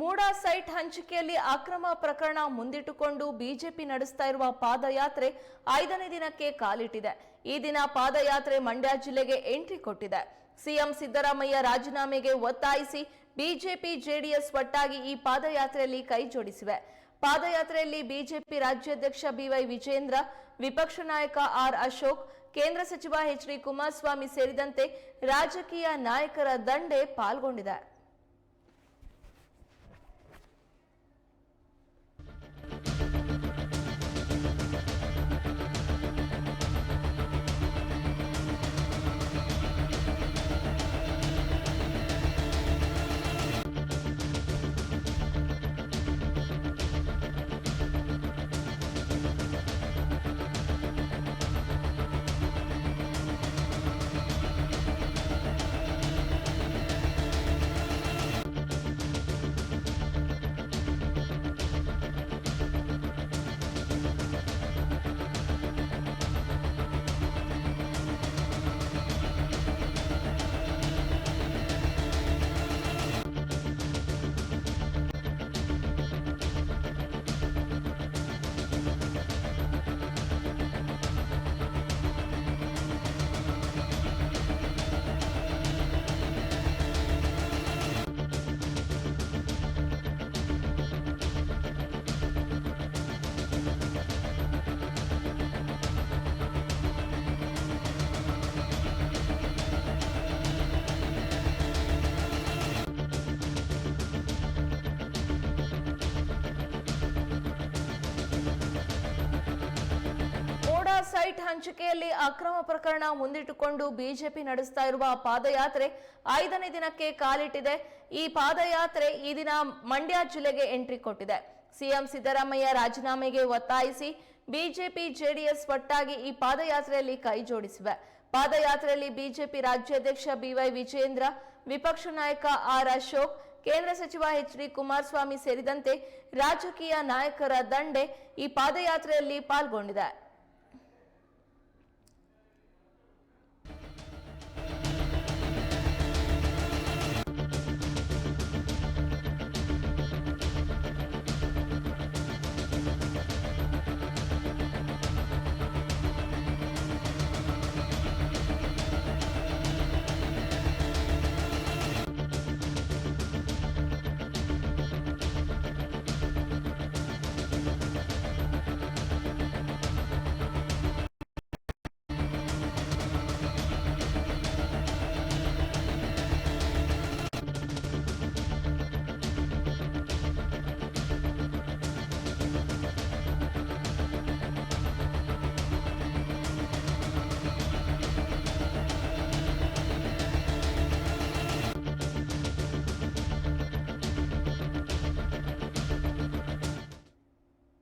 MUDA site ಹಂಚಿಕೆಯಲ್ಲಿ ಅಕ್ರಮ ಪ್ರಕರಣ ಮುಂದಿಟ್ಟುಕೊಂಡು ಬಿಜೆಪಿ ನಡೆಸ್ತಾ ಇರುವ ಪಾದಯಾತ್ರೆ ಐದನೇ ದಿನಕ್ಕೆ ಕಾಲಿಟ್ಟಿದೆ. ಈ ದಿನ ಪಾದಯಾತ್ರೆ ಮಂಡ್ಯ ಜಿಲ್ಲೆಗೆ ಎಂಟ್ರಿ ಕೊಟ್ಟಿದೆ. ಸಿಎಂ ಸಿದ್ದರಾಮಯ್ಯ ರಾಜೀನಾಮೆಗೆ ಒತ್ತಾಯಿಸಿ ಬಿಜೆಪಿ ಜೆಡಿಎಸ್ ಒಟ್ಟಾಗಿ ಈ ಪಾದಯಾತ್ರೆಯಲ್ಲಿ ಕೈ ಜೋಡಿಸಿವೆ. ಪಾದಯಾತ್ರೆಯಲ್ಲಿ ಬಿಜೆಪಿ ರಾಜ್ಯಾಧ್ಯಕ್ಷ ಬಿವೈ ವಿಜೇಂದ್ರ, ವಿಪಕ್ಷ ನಾಯಕ ಆರ್ ಅಶೋಕ್, ಕೇಂದ್ರ ಸಚಿವ ಎಚ್ ಡಿ ಕುಮಾರಸ್ವಾಮಿ ಸೇರಿದಂತೆ ರಾಜಕೀಯ ನಾಯಕರ ದಂಡೆ ಪಾಲ್ಗೊಂಡಿದೆ. ಸೈಟ್ ಹಂಚಿಕೆಯಲ್ಲಿ ಅಕ್ರಮ ಪ್ರಕರಣ ಮುಂದಿಟ್ಟುಕೊಂಡು ಬಿಜೆಪಿ ನಡೆಸ್ತಾ ಇರುವ ಪಾದಯಾತ್ರೆ ಐದನೇ ದಿನಕ್ಕೆ ಕಾಲಿಟ್ಟಿದೆ. ಈ ಪಾದಯಾತ್ರೆ ಈ ದಿನ ಮಂಡ್ಯ ಜಿಲ್ಲೆಗೆ ಎಂಟ್ರಿ ಕೊಟ್ಟಿದೆ. ಸಿಎಂ ಸಿದ್ದರಾಮಯ್ಯ ರಾಜೀನಾಮೆಗೆ ಒತ್ತಾಯಿಸಿ ಬಿಜೆಪಿ ಜೆಡಿಎಸ್ ಒಟ್ಟಾಗಿ ಈ ಪಾದಯಾತ್ರೆಯಲ್ಲಿ ಕೈ ಜೋಡಿಸಿವೆ. ಪಾದಯಾತ್ರೆಯಲ್ಲಿ ಬಿಜೆಪಿ ರಾಜ್ಯಾಧ್ಯಕ್ಷ ಬಿವೈ ವಿಜೇಂದ್ರ ವಿಪಕ್ಷ ನಾಯಕ ಆರ್ ಅಶೋಕ್, ಕೇಂದ್ರ ಸಚಿವ ಎಚ್ ಡಿ ಕುಮಾರಸ್ವಾಮಿ ಸೇರಿದಂತೆ ರಾಜಕೀಯ ನಾಯಕರ ದಂಡೆ ಈ ಪಾದಯಾತ್ರೆಯಲ್ಲಿ ಪಾಲ್ಗೊಂಡಿದೆ.